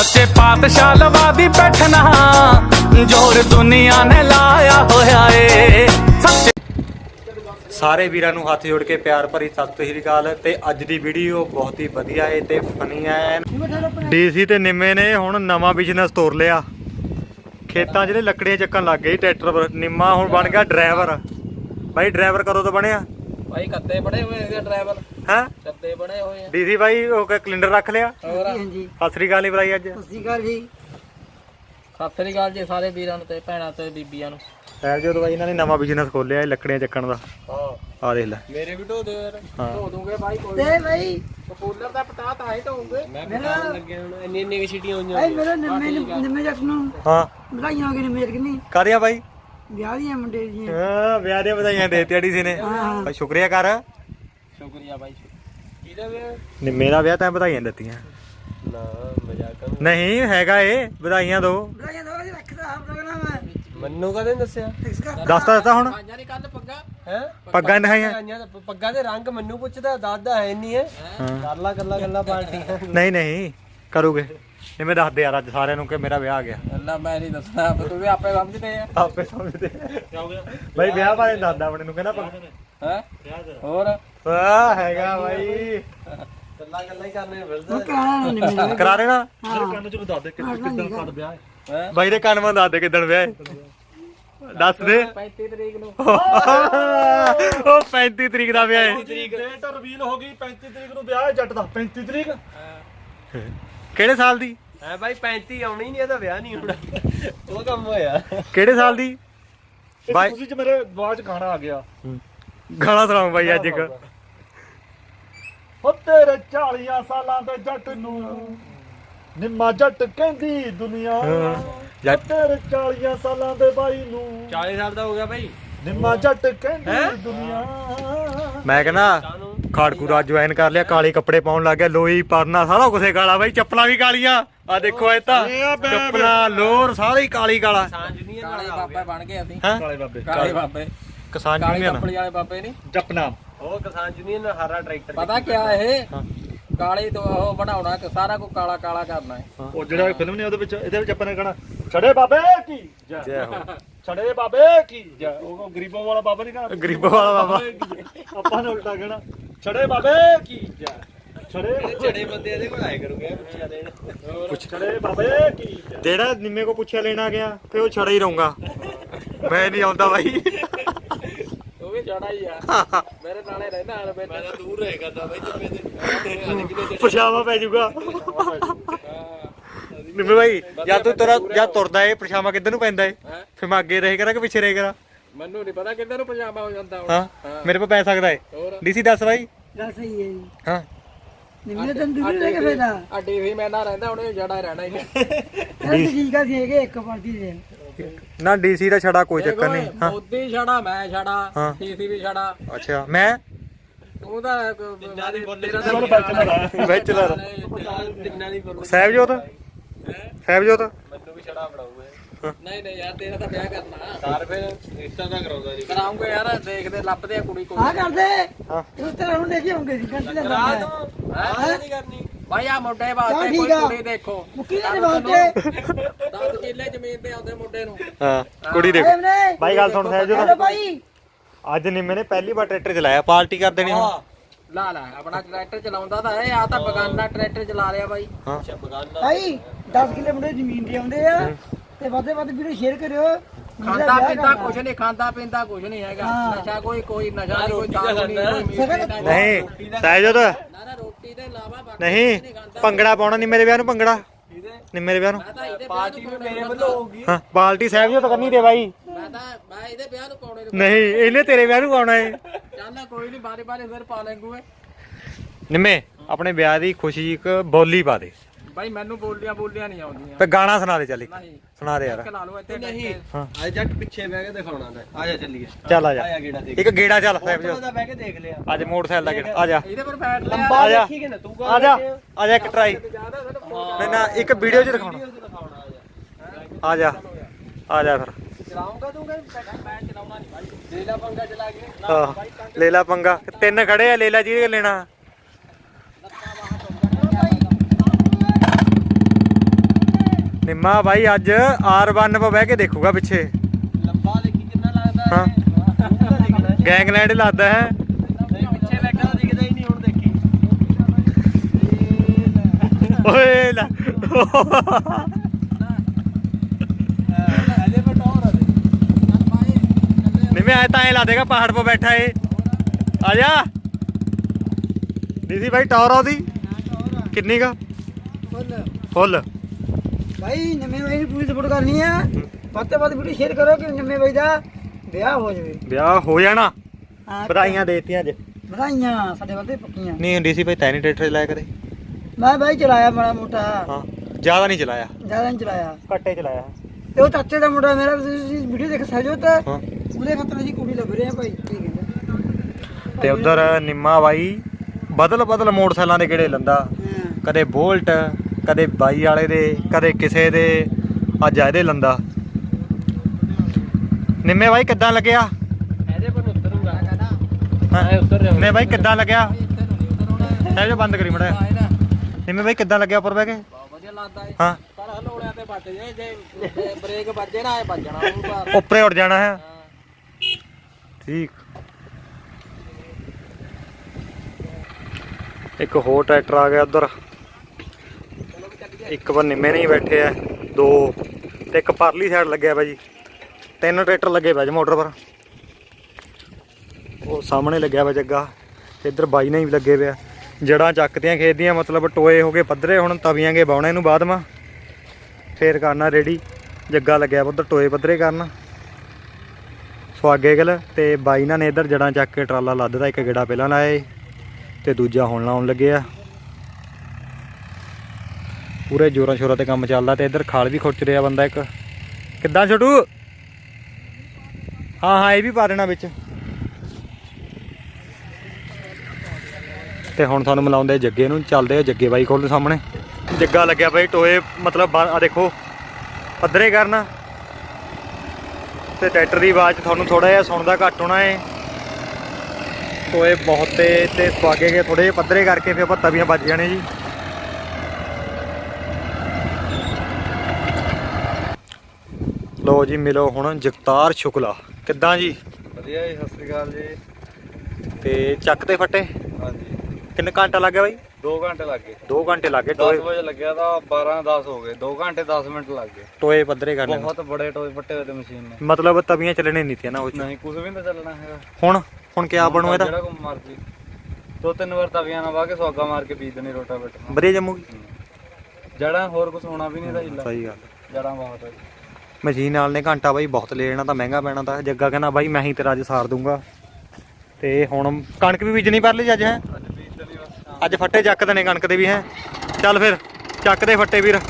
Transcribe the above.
ਸੱਚੇ ਪਾਤਸ਼ਾਹ ਲਵਾ ਦੀ ਬੈਠਣਾ ਜੋਰ ਦੁਨੀਆ ਨੇ ਲਾਇਆ ਹੋਇਆ ਏ। ਸੱਚੇ ਸਾਰੇ ਵੀਰਾਂ ਨੂੰ ਹੱਥ ਜੋੜ ਕੇ ਪਿਆਰ ਭਰੀ ਸਤਿ ਸ੍ਰੀ ਅਕਾਲ। ਤੇ ਅੱਜ ਦੀ ਵੀਡੀਓ ਬਹੁਤ ਹੀ ਵਧੀਆ ਹੈ ਤੇ ਫਨੀ ਹੈ ਡੀਸੀ ਤੇ ਨਿੰਮੇ ਨੇ ਹੁਣ ਨਵਾਂ ਬਿਜ਼ਨਸ ਤੋਰ ਲਿਆ। ਖੇਤਾਂ 'ਚ ਨੇ ਲੱਕੜੀਆਂ ਚੱਕਣ ਲੱਗ ਗਏ ਟਰੈਕਟਰ ਪਰ। ਨਿੰਮਾ ਹੁਣ ਬਣ ਗਿਆ ਡਰਾਈਵਰ ਬਾਈ ਡਰਾਈਵਰ ਕਦੋਂ ਤੋਂ ਬਣਿਆ? ਭਾਈ ਕੱਤੇ ਬੜੇ ਹੋਏ ਡਰਾਈਵਰ ਹੈ? ਕੱਤੇ ਬੜੇ ਹੋਏ ਆ। ਡੀਸੀ ਬਾਈ ਉਹ ਕੈਲੰਡਰ ਰੱਖ ਲਿਆ। ਹੋਰ? ਹਾਂਜੀ। ਸਤਿ ਸ੍ਰੀ ਅਕਾਲ ਨਹੀਂ ਬੁਲਾਈ ਅੱਜ। ਸਤਿ ਸ਼੍ਰੀ ਅਕਾਲ ਜੀ। ਸਤਿ ਸ੍ਰੀ ਅਕਾਲ ਜੀ ਸਾਰੇ ਵੀਰਾਂ ਨੂੰ ਤੇ ਭੈਣਾਂ ਤੇ ਬੀਬੀਆਂ ਨੂੰ। ਸਾਹਿਬ ਜਦੋਂ ਬਾਈ ਇਹਨਾਂ ਨੇ ਨਵਾਂ ਬਿਜ਼ਨਸ ਖੋਲਿਆ ਇਹ ਲੱਕੜੀਆਂ ਚੱਕਣ ਦਾ। ਹਾਂ। ਆ ਦੇਖ ਲੈ। ਮੇਰੇ ਵੀ ਢੋ ਦਿਓ ਯਾਰ। ਹਾਂ। ਢੋ ਦੂੰਗੇ ਭਾਈ ਕੋਈ ਤੇ ਭਾਈ ਕੂਲਰ ਦਾ ਪਟਾ ਤਾਂ ਹੈ ਢੋਉਂਗੇ ਮੈਂ ਮੇਰਾ ਲੱਗੇ ਹੁਣ ਇੰਨੀ ਇੰਨੀ ਛੀਟੀਆਂ ਹੋਈਆਂ ਭਾਈ ਮੇਰਾ ਨਿੰਮੇ ਨਿੰਮੇ ਜੱਟ ਨੂੰ ਹਾਂ। ਵਧਾਈਆਂ ਹੋ ਗਈ ਨਿੰਮੇ ਜੱਟ ਨਹੀਂ ਕਾਰਿਆ ਬਾਈ? ਵਿਆਹ ਦੀਆਂ ਮੁੰਡੇ ਦੀਆਂ। ਹਾਂ ਵਿਆਹ ਦੀਆਂ ਵਧਾਈਆਂ ਦੇਤੀਆਂ ਡੀਸੀ ਨੇ। ਹਾਂ। ਬਾਈ ਸ਼ੁਕਰੀਆ ਕਰ। ਸ਼ੁਕਰੀਆ ਕਿਹਦਾ ਨਿੰਮੇ ਦਾ ਵਿਆਹ ਤਾਂ ਵਧਾਈਆਂ ਦਿੱਤੀਆਂ। ਨਾ ਮਜ਼ਾਕ ਨਹੀਂ ਹੈਗਾ ਏ ਵਧਾਈਆਂ ਦੋ। ਵਧਾਈਆਂ ਦੋ ਜੀ ਰੱਖਦਾ ਆਪ ਪ੍ਰੋਗਰਾਮ ਹੈ। ਮੈਨੂੰ ਕਦੇ ਦੱਸਿਆ? ਇਸ ਕਰ ਦੱਸ ਤਾਂ ਦਿੱਤਾ ਹੁਣ। ਪੰਜਾਂ ਨਹੀਂ ਕੱਲ ਪੱਗਾ। ਹੈ? ਪੱਗਾਂ ਦਿਖਾਈਆਂ। ਪੱਗਾਂ ਦੇ ਰੰਗ ਮੈਨੂੰ ਪੁੱਛਦਾ ਦਾਦਾ ਹੈ ਨਹੀਂ ਹੈ। ਹਾਂ। ਕਰ ਲਾ ਗੱਲਾਂ ਗੱਲਾਂ ਪਾਰਟੀ ਨਹੀਂ ਨਹੀਂ ਕਰੋਗੇ। ਨਿੰਮੇ ਦੱਸ ਦੇ ਯਾਰ ਅੱਜ ਸਾਰਿਆਂ ਨੂੰ ਕਿ ਮੇਰਾ ਵਿਆਹ ਆ ਗਿਆ। ਅੱਲਾ ਮੈਂ ਨਹੀਂ ਦੱਸਣਾ ਤੂੰ ਵੀ ਆਪੇ ਸਮਝਦੇ ਆ। ਆਪੇ ਸਮਝਦੇ ਬਾਈ ਵਿਆਹ ਬਾਰੇ ਦੱਸਦਾ ਆਪਣੇ ਨੂੰ ਕਹਿੰਦਾ ਹੈ? ਹੋਰ? ਵਾਹ ਹੈਗਾ ਬਾਈ। ਗੱਲਾਂ ਗੱਲਾਂ ਹੀ ਕਰਨੇ ਕਰਾ ਦੇਣਾ? ਕੰਨ ਚ ਦੱਸ ਦੇ ਕਿੱਦਾਂ ਕਦ ਵਿਆਹ ਹੈ? ਬਾਈ ਦੇ ਕੰਨ ਮਾ ਦੱਸ ਦੇ ਕਿੱਦਣ ਵਿਆਹ ਹੈ। ਦੱਸ ਦੇ। 35 ਤਰੀਕ ਨੂੰ। ਉਹ 35 ਤਰੀਕ ਦਾ ਵਿਆਹ ਹੈ। ਡੇਟ ਰਿਵੀਲ ਹੋ ਗਈ 35 ਤਰੀਕ ਨੂੰ ਵਿਆਹ ਹੈ ਜੱਟ ਦਾ 35 ਤਰੀਕ। ਕਿਹੜੇ ਸਾਲ ਦੀ? ਹੈ ਭਾਈ 35 ਆਉਣੀ ਨਹੀਂ ਇਹਦਾ ਵਿਆਹ ਨਹੀਂ ਹੋਣਾ। ਉਹ ਕੰਮ ਹੋਇਆ। ਕਿਹੜੇ ਸਾਲ ਦੀ? ਬਾਈ- ਖੁਸ਼ੀ ਚ ਮੇਰੇ ਆਵਾਜ਼ ਗਾਣਾ ਆ ਗਿਆ। ਗਾਣਾ ਸੁਣਾਓ ਬਾਈ ਅੱਜ ਇੱਕ। ਹੋ ਤੇਰੇ 40 ਸਾਲਾਂ ਦੇ ਜੱਟ ਨੂੰ ਨਿੰਮਾ ਜੱਟ ਕਹਿੰਦੀ ਦੁਨੀਆ। ਹਾਂ, ਤੇਰੇ 40 ਸਾਲਾਂ ਦੇ ਬਾਈ ਨੂੰ 40 ਸਾਲ ਦਾ ਹੋ ਗਿਆ ਭਾਈ ਨਿੰਮਾ ਜੱਟ ਕਹਿੰਦੀ ਦੁਨੀਆ। ਮੈਂ ਕਹਿੰਦਾ ਖਾੜਕੂ ਦਾ ਜੁਆਇਨ ਕਰ ਲਿਆ ਕਾਲੇ ਕੱਪੜੇ ਪਾਉਣ ਲੱਗ ਗਿਆ ਲੋਈ ਪਰਨਾ ਸਾਰਾ ਕੁਛੇ ਕਾਲਾ ਬਾਈ ਚੱਪਲਾਂ ਵੀ ਕਾਲੀਆਂ ਆ ਦੇਖੋ ਇਹ ਤਾਂ ਚੱਪਲਾਂ ਲੋਰ ਸਾਰੇ ਹੀ ਕਾਲੀ ਕਾਲਾ ਕਾਲੇ ਬਾਬੇ ਬਣ ਗਏ ਅਸੀਂ। ਹਾਂ? ਕਾਲੇ ਬਾਬੇ। ਕਾਲੇ ਬਾਬੇ। ਕਿਸਾਨ ਕਾਲੇ ਯੂਨੀਅਨ। ਵਾਲੇ ਬਾਬੇ ਨਹੀਂ। ਜਪਨਾਮ ਉਹ ਕਿਸਾਨ ਯੂਨੀਅਨ ਹਰਾ ਟਰੈਕਟਰ ਪਤਾ ਕਿਆ ਇਹ? ਕਾਲੇ ਤੋਂ ਉਹ ਬਣਾਉਣਾ ਕਿ ਸਾਰਾ ਕੁ ਕਾਲਾ ਕਾਲਾ ਕਰਨਾ ਹੈ। ਉਹ ਜਿਹੜਾ ਫਿਲਮ ਨੇ ਉਹਦੇ ਵਿੱਚ ਇਹਦੇ ਵਿੱਚ ਆਪਾਂ ਨੇ ਕਹਣਾ ਛੜੇ ਬਾਬੇ ਕੀ? ਜੈ। ਹੋ। ਛੜੇ ਬਾਬੇ ਕੀ? ਜੈ। ਉਹ ਉਹ ਗਰੀਬਾਂ ਵਾਲਾ ਬਾਬਾ ਨਹੀਂ ਕਹਣਾ ਗਰੀਬ ਵਾਲਾ ਬਾਬਾ। ਆਪਾਂ ਨੇ ਉਲਟਾ ਕਹਿਣਾ ਛੜੇ ਬਾਬੇ ਕੀ ਜੈ? ਛੜੇ। ਛੜੇ ਬੰਦੇ ਇਹਦੇ ਕੋਲ ਆਏ ਕਰੂਗੇ ਪੁੱਛਿਆ ਦੇਣ। ਛੜੇ ਬਾਬੇ ਕੀ ਜੈ? ਜਿਹੜਾ ਨਿੰਮੇ ਕੋ ਪੁੱਛਿਆ ਲੈਣਾ ਗਿਆ ਤੇ ਉਹ ਛੜਾ ਹੀ ਰਹੂੰਗਾ। ਮੈਂ ਨਹੀਂ ਆਉਂਦਾ ਬਾਈ। ਉਹ ਵੀ ਛੜਾ ਹੀ ਆ। ਮੇਰੇ ਨਾਲੇ ਰਹਿੰਦਾ ਹਰ ਮੈਂ ਤਾਂ ਦੂਰ ਰਹੇਗਾ ਤਾਂ ਬਾਈ ਦੇ ਪਛਾਵਾ ਪੈ ਜਾਊਗਾ। ਨਿੰਮੇ ਬਾਈ ਜਾਂ ਤੂੰ ਤੇਰਾ ਜਾਂ ਤੁਰਦਾ ਏ ਪਛਾਵਾ ਕਿੱਧਰ ਨੂੰ ਪੈਂਦਾ ਏ? ਹੈਂ? ਫਿਰ ਮੈਂ ਅੱਗੇ ਰਹੇ ਕਰਾਂ ਕਿ ਪਿੱਛੇ ਰਹੇ ਕਰਾਂ? ਮੈਨੂੰ ਨਹੀਂ ਪਤਾ ਕਿੱਧਰ ਨੂੰ ਪਜਾਮਾ ਹੋ ਜਾਂਦਾ ਹੁਣ। ਹਾਂ ਮੇਰੇ ਕੋਲ ਪੈ ਸਕਦਾ ਏ। ਡੀਸੀ ਦੱਸ ਬਾਈ। ਗੱਲ ਸਹੀ ਹੈ ਜੀ। ਹਾਂ। ਨਿੰਮੇ ਤਾਂ ਦੂਰ ਲੈ ਕੇ ਫੇਦਾ ਆ ਡੀਵੀ ਮੈਂ ਨਾ ਰਹਿੰਦਾ ਉਹਨੇ ਜੜਾ ਰਹਿਣਾ ਹੀ ਇਹ ਠੀਕ ਆ ਸੀ ਹੈਗੇ ਇੱਕ ਪਾਰਟੀ ਦੇ ਨਾ ਡੀਸੀ ਦਾ ਛੜਾ ਕੋਈ ਚੱਕਰ ਨਹੀਂ। ਹਾਂ। ਮੋਦੀ ਛੜਾ ਮੈਂ ਛੜਾ ਵੀ ਅੱਛਾ ਮੈਂ? ਤੂੰ ਬੈਚਲਰ ਸਾਹਿਬਜੋਤ? ਸਾਹਿਬਜੋਤ? ਮੈਨੂੰ ਵੀ ਛੜਾ ਨਹੀਂ ਨਹੀਂ ਯਾਰ ਤੇਰਾ ਤਾਂ ਵਿਆਹ ਕਰਨਾ। ਸਾਰ ਫਿਰ ਰਿਸ਼ਤਾ ਤਾਂ ਕਰਾਉਂਦਾ ਨਹੀਂ ਕਰਾਉਂਗੇ ਯਾਰ ਦੇਖਦੇ ਲੱਭਦੇ ਆ ਕੁੜੀ ਕੋਈ ਆ ਕਰਦੇ? ਹਾਂ। ਉਸ ਤਰ੍ਹਾਂ ਹੁਣ ਦੇਖੀ ਹੋਣਗੇ ਜੀ ਕੰਟ ਦਾ ਕਰਾ ਬੰਦਾ ਤੂੰ। ਹਾਂ? ਨਹੀਂ ਕਰਨੀ। ਭਾਈ ਆ ਮੁੰਡੇ ਚੱਲ ਵਾਸਤੇ ਠੀਕ ਕੋਈ ਆ। ਕੁੜੀ ਦੇਖੋ। ਮੁੱਕੀ ਦੇ। ਬਾਤੇ 10 ਕਿੱਲੇ ਜ਼ਮੀਨ ਤੇ ਆਉਂਦੇ ਮੁੰਡੇ ਨੂੰ। ਹਾਂ ਕੁੜੀ ਦੇਖ। ਨੇ ਬਾਈ ਗੱਲ ਸੁਣ ਹੈਲੋ ਸਾਹਿਬਜੋਤ ਭਾਈ ਅੱਜ ਨਿੰਮੇ ਨੇ ਪਹਿਲੀ ਵਾਰ ਟਰੈਕਟਰ ਚਲਾਇਆ ਪਾਰਟੀ ਕਰ ਦੇਣੀ ਹੁਣ। ਲਾ ਲਾ ਆਪਣਾ ਟਰੈਕਟਰ ਚਲਾਉਂਦਾ ਤਾਂ ਇਹ ਆ ਤਾਂ ਬਗਾਨਾ ਟਰੈਕਟਰ ਚਲਾ ਰਿਹਾ ਬਾਈ। ਹਾਂ। ਬਗਾਨਾ। ਭਾਈ 10 ਕਿੱਲੇ ਮੁੰਡੇ ਜ਼ਮੀਨ ਤੇ ਆਉਂਦੇ ਆ। ਤੇ ਵਾਦੇ ਵਾਦੇ ਵੀਡੀਓ ਸ਼ੇਅਰ ਕਰਿਓ। ਖਾਂਦਾ ਪੀਂਦਾ। ਕੁਝ ਨਹੀਂ ਖਾਂਦਾ ਪੀਂਦਾ ਕੁਝ ਨਹੀਂ ਹੈਗਾ। ਹਾਂ। ਨਸ਼ਾ ਕੋਈ ਕੋਈ ਨਸ਼ਾ ਨਹੀਂ ਕੋਈ ਦਾਰੂ ਨਹੀਂ ਕੋਈ ਮੀਟ ਸਗਨ- ਨਹੀਂ ਨਹੀਂ ਸਾਹਿਬਜੋਤ ਨਾ ਨਾ ਰੋਟੀ ਦੇ ਇਲਾਵਾ ਬਾਕੀ ਨਹੀਂ ਭੰਗੜਾ ਪਾਉਣਾ ਨਿੰਮੇ ਦੇ ਵਿਆਹ ਨੂੰ ਭੰਗੜਾ। ਨਿੰਮੇ ਦੇ ਵਿਆਹ ਨੂੰ। ਮੈਂ ਤਾਂ ਇਹਦੇ ਪਾਰਟੀ ਵੀ ਮੇਰੇ ਵੱਲੋਂ ਹੋਊਗੀ। ਹਾਂ ਪਾਰਟੀ ਸਾਹਿਬਜੋਤ ਕਰਨੀ ਦੇ ਬਾਈ। ਮੈਂ ਤਾਂ ਮੈਂ ਇਹਦੇ ਵਿਆਹ ਨੂੰ ਪਾਉਣੇ ਨੂੰ ਨਹੀਂ ਇਹਨੇ ਤੇਰੇ ਵਿਆਹ ਨੂੰ ਆਉਣਾ ਏ। ਚੱਲ ਕੋਈ ਨਹੀਂ ਬਾਰੇ ਬਾਰੇ ਫਿਰ ਪਾ ਲੈਂਗੇ ਨਿੰਮੇ ਆਪਣੇ ਵਿਆਹ ਦੀ ਖੁਸ਼ੀ ਇੱਕ ਬੋਲੀ ਪਾ ਦੇ। ਬਾਈ ਮੈਨੂੰ ਬੋਲੀਆਂ ਬੋਲੀਆਂ ਨਹੀਂ ਆਉਂਦੀਆਂ। ਤੇ ਗਾਣਾ ਸੁਣਾ ਦੇ ਚੱਲ ਇੱਕ। ਨਹੀਂ। ਸੁਣਾ ਦੇ ਯਾਰ। ਲਾ ਲਓ ਇੱਥੇ ਨਹੀਂ ਹਾਂ। ਅੱਜ ਜੱਟ ਪਿੱਛੇ ਬਹਿ ਕੇ ਦਿਖਾਉਣਾ ਤਾਂ ਆ ਜਾ ਚੱਲੀਏ। ਚੱਲ ਆ ਜਾ। ਗੇੜਾ ਦੇਖ। ਇੱਕ ਗੇੜਾ ਚੱਲ ਸਾਹਿਬਜੋਤ ਬਹਿ ਕੇ ਦੇਖ ਲਿਆ। ਅੱਜ ਮੋਟਰਸਾਈਕਲ ਦਾ ਗੇੜਾ। ਆ ਜਾ। ਇਹਦੇ ਪਰ ਬੈਠ ਲਿਆ। ਆ ਜਾ। ਨਾ ਤੂੰ ਆ ਜਾ। ਆ? ਜਾ ਇੱਕ ਟਰਾਈ ਜ਼ਿਆਦਾ ਸਾਨੂੰ ਨਾ ਇੱਕ ਵੀਡੀਓ 'ਚ ਦਿਖਾਉਣਾ। ਦਿਖਾਉਣਾ ਆ ਜਾ। ਆ ਜਾ। ਫਿਰ। ਚਲਾਉਂਗਾ ਤੂੰ ਕਹਿੰਦਾ ਮੈਂ ਚਲਾਉਣਾ ਨਹੀਂ ਭਾਈ ਲੀਲਾ ਪੰਗਾ ਚਲਾ ਕੇ। ਹਾਂ। ਲੇਲਾ ਪੰਗਾ। ਤਿੰਨ ਖੜੇ ਆ ਲੇਲਾ ਜੀ ਲੈਣਾ। ਨਿੰਮਾ ਬਾਈ ਅੱਜ R1 ਪਾ ਬਹਿ ਕੇ ਦੇਖੂਗਾ ਪਿੱਛੇ। ਲੰਬਾ ਦੇਖੀ ਕਿੰਨਾ ਲੱਗਦਾ ਹਾਂ। ਗੈਂਗਲੈਂਡ ਲੱਗਦਾ ਹੈ। ਪਿੱਛੇ ਬੈਠਾ ਤਾਂ ਦਿਖਦਾ ਹੀ ਨਹੀਂ ਹੁਣ ਦੇਖੀ। ਓਏ ਲੈ। ਅਜੇ ਬਟੌਰ ਆ ਨਿੰਮੇ ਆਏ ਤਾਂ ਐ ਲਾ ਦੇਗਾ ਪਹਾੜ 'ਤੇ ਬੈਠਾ ਏ ਆ ਜਾ। ਨੀਸੀ ਬਾਈ ਟੌਰ ਆ ਉਹਦੀ। ਕਿੰਨੀ ਕਾ? ਫੁੱਲ। ਭਾਈ ਨਵੇਂ ਬਾਈ ਨੂੰ ਪੂਰੀ ਸਪੋਰਟ ਕਰਨੀ ਆ। ਵੱਧ ਤੋਂ ਵੱਧ ਵੀਡੀਓ ਸ਼ੇਅਰ ਕਰੋ ਕਿ ਨਵੇਂ ਬਾਈ ਦਾ ਵਿਆਹ ਹੋ ਜਾਵੇ। ਵਿਆਹ ਹੋ ਜਾਣਾ। ਹਾਂ ਵਧਾਈਆਂ ਦੇਤੀਆਂ ਅੱਜ। ਵਧਾਈਆਂ ਸਾਡੇ ਵੱਲ ਤੇ ਪੱਕੀਆਂ। ਨਹੀਂ ਹੁੰਦੀ ਸੀ ਭਾਈ ਤੈਨੂੰ ਟਰੈਕਟਰ ਚਲਾਇਆ ਕਦੇ। ਮੈਂ ਬਾਈ ਚਲਾਇਆ ਮਾੜਾ ਮੋਟਾ। ਹਾਂ ਜ਼ਿਆਦਾ ਨਹੀਂ ਚਲਾਇਆ। ਜ਼ਿਆਦਾ ਨਹੀਂ ਚਲਾਇਆ। ਘੱਟੇ ਚਲਾਇਆ। ਤੇ ਉਹ ਚਾਚੇ ਦਾ ਮੁੰਡਾ ਮੇਰਾ ਤੁਸੀਂ ਵੀਡੀਓ ਦੇਖ ਸਕਦੇ ਹੋ ਤਾਂ ਹਾਂ। ਉਹਦੇ ਖਾਤਰ ਅਸੀਂ ਕੁੜੀ ਲੱਭ ਰਹੇ ਆ ਭਾਈ ਕੀ ਕਹਿੰਦੇ? ਤੇ ਉਧਰ ਨਿੰਮਾ ਬਾਈ ਬਦਲ ਬਦਲ ਮੋਟਰਸਾਈਕਲਾਂ ਦੇ ਕਿਹੜੇ ਲੰਦਾ। ਹਾਂ। ਕਦੇ ਬੋਲਟ ਕਦੇ ਬਾਈ ਵਾਲੇ ਦੇ ਕਦੇ ਕਿਸੇ ਦੇ ਅੱਜ ਇਹਦੇ ਲੰਦਾ। ਨਿੰਮੇ ਬਾਈ ਕਿੱਦਾਂ ਲੱਗਿਆ? ਇਹਦੇ ਪਰ ਉਤਰੂਗਾ। ਹਾਂ? ਐ ਉਤਰ ਜਾ ਨਿੰਮੇ ਬਾਈ ਕਿੱਦਾਂ ਲੱਗਿਆ? ਇਹ ਜੋ ਬੰਦ ਕਰੀ ਮੜਾ। ਨਿੰਮੇ ਬਾਈ ਕਿੱਦਾਂ ਲੱਗਿਆ ਉੱਪਰ ਬਹਿ ਕੇ? ਬਹੁਤ ਵਧੀਆ ਲੱਗਦਾ ਹੈ ਹਾਂ। ਪਰ ਹਲੋੜਿਆਂ ਤੇ ਵੱਜ ਜੇ ਜੇ ਬ੍ਰੇਕ ਵੱਜੇ ਨਾ ਇਹ ਵੱਜਣਾ ਉਹ ਪਰ ਉੱਪਰੇ ਉੱਡ ਜਾਣਾ ਹੈ। ਠੀਕ। ਇੱਕ ਹੋਰ ਟਰੈਕਟਰ ਆ ਗਿਆ ਉਧਰ। ਇੱਕ ਵਾਰ ਨਿੰਮੇ ਨਹੀਂ ਬੈਠੇ ਆ, ਦੋ, ਤੇ ਇੱਕ ਪਰਲੀ ਸਾਈਡ ਲੱਗਿਆ ਵਾ ਜੀ ਤਿੰਨ ਟਰੈਕਟਰ ਲੱਗੇ ਵਾ ਜੀ ਮੋਟਰ ਪਰ। ਉਹ ਸਾਹਮਣੇ ਲੱਗਿਆ ਵਾ ਜੱਗਾ ਤੇ ਇੱਧਰ ਬਾਈ ਨਹੀਂ ਵੀ ਲੱਗੇ ਪਿਆ। ਜੜਾਂ ਚੱਕਦੀਆਂ ਖੇਤਦੀਆਂ ਮਤਲਬ ਟੋਏ ਹੋ ਗਏ ਪੱਧਰੇ, ਹੁਣ ਤਵੀਆਂਗੇ ਬਾਉਣੇ ਨੂੰ ਬਾਅਦ ਮਾ। ਫੇਰ ਕਰਨਾ ਰੈਡੀ ਜੱਗਾ ਲੱਗਿਆ ਵਾ ਉੱਧਰ ਟੋਏ ਪੱਧਰੇ ਕਰਨ। ਸੋ ਅੱਗੇ ਗਲ, ਤੇ ਬਾਈ ਨਾਲ ਨੇ ਇੱਧਰ ਜੜਾਂ ਚੱਕ ਕੇ ਟਰਾਲਾ ਲੱਦਦਾ ਇੱਕ ਗੇੜਾ ਪਹਿਲਾਂ ਲਾਇਆ ਏ, ਤੇ ਦੂਜਾ ਹੁਣ ਲਾਉਣ ਲੱਗਿਆ ਪੂਰੇ ਜੋਰਾਂ ਸ਼ੋਰਾਂ ਤੇ ਕੰਮ ਚੱਲਦਾ ਤੇ ਇੱਧਰ ਖਾਲ ਵੀ ਖੁੱਚ ਰਿਹਾ ਬੰਦਾ ਇੱਕ। ਕਿੱਦਾਂ ਛੋਟੂ? ਹਾਂ ਹਾਂ, ਇਹ ਵੀ ਪਾ ਦੇਣਾ ਵਿੱਚ। ਤੇ ਹੁਣ ਤੁਹਾਨੂੰ ਮਿਲਾਉਂਦੇ ਜੱਗੇ ਨੂੰ, ਚੱਲਦੇ ਆ ਜੱਗੇ ਬਾਈ ਕੋਲ ਸਾਹਮਣੇ। ਜੱਗਾ ਲੱਗਿਆ ਬਾਈ ਟੋਏ, ਮਤਲਬ ਆ ਦੇਖੋ, ਪੱਧਰੇ ਕਰਨ। ਤੇ ਟਰੈਕਟਰ ਦੀ ਆਵਾਜ਼ 'ਚ ਤੁਹਾਨੂੰ ਥੋੜਾ ਜਿਹਾ ਸੁਣਦਾ ਘੱਟ ਹੋਣਾ ਏ। ਟੋਏ ਬਹੁਤ ਤੇ ਤੇ ਸਵਾਗੇ ਗਏ ਥੋੜੇ ਜਿਹੇ ਪੱਧਰੇ ਕਰਕੇ ਫਿਰ ਆਪਾਂ ਤਵੀਆਂ ਵੱਜ ਜਾਣੇ ਜੀ। ਲੋ ਜੀ ਮਿਲੋ ਹੁਣ ਜਗਤਾਰ ਸ਼ੁਕਲਾ। ਕਿੱਦਾਂ ਜੀ? ਵਧੀਆ ਜੀ ਸਤਿ ਸ੍ਰੀ ਅਕਾਲ ਜੀ। ਤੇ ਚੱਕ ਤੇ ਫੱਟੇ? ਹਾਂਜੀ। ਕਿੰਨੇ ਘੰਟਾ ਲੱਗ ਗਿਆ ਬਾਈ? 2 ਘੰਟੇ ਲੱਗ ਗਏ। 2 ਘੰਟੇ ਲੱਗੇ 10 ਟੋਏ ਵਜੇ ਲੱਗਿਆ ਤਾਂ 12 10 ਹੋ ਗਏ। 2 ਘੰਟੇ 10 ਮਿੰਟ ਲੱਗ ਗਏ। ਟੋਏ ਪੱਧਰੇ ਕਰਨੇ। ਬਹੁਤ ਬੜੇ ਟੋਏ ਪੱਟੇ ਹੋਏ ਤੇ ਮਸ਼ੀਨ ਨੇ। ਮਤਲਬ ਤਵੀਆਂ ਚੱਲਣੇ ਨਹੀਂ ਤੀਆਂ ਨਾ ਉਹ 'ਚ। ਨਹੀਂ ਕੁਝ ਵੀ ਨਹੀਂ ਚੱਲਣਾ ਹੈਗਾ। ਹੁਣ? ਹੁਣ ਕਿਆ ਬਣੂ ਇਹਦਾ? ਜਿਹੜਾ ਕੋ ਮਰਜ਼ੀ। ਦੋ ਤਿੰਨ ਵਾਰ ਤਵੀਆਂ ਨਾਲ ਵਾਹ ਕੇ ਸਵਾਗਾ ਮਾਰ ਕੇ ਬੀਜ ਦੇਣੀ ਰੋਟਾ ਬੈਠ ਵਧੀਆ ਜੰਮੂਗੀ। ਜੜਾ ਹੋਰ ਕੁਝ ਹੋਣਾ ਵੀ ਨਹੀਂ ਦਾ ਹਿੱਲਾ। ਸਹੀ ਗੱਲ। ਜੜਾਂ ਬਹੁਤ ਹੈ ਮਸ਼ੀਨ ਨਾਲ ਨੇ ਘੰਟਾ ਬਾਈ, ਬਹੁਤ ਲੈ ਲੈਣਾ ਤਾਂ ਮਹਿੰਗਾ ਪੈਣਾ ਤਾਂ। ਜੱਗਾ ਕਹਿੰਦਾ, ਬਾਈ, ਮੈਂ ਹੀ ਤੇਰਾ ਅੱਜ ਸਾਰ ਦੂੰਗਾ। ਤੇ ਹੁਣ ਕਣਕ ਵੀ ਬੀਜਣੀ ਪਰ ਲਈ ਅੱਜ, ਹੈ? ਅੱਜ ਫੱਟੇ ਚੱਕ ਦੇਣੇ, ਕਣਕ ਦੇ ਵੀ, ਹੈ? ਚੱਲ ਫਿਰ ਚੱਕਦੇ ਫੱਟੇ ਵੀਰ।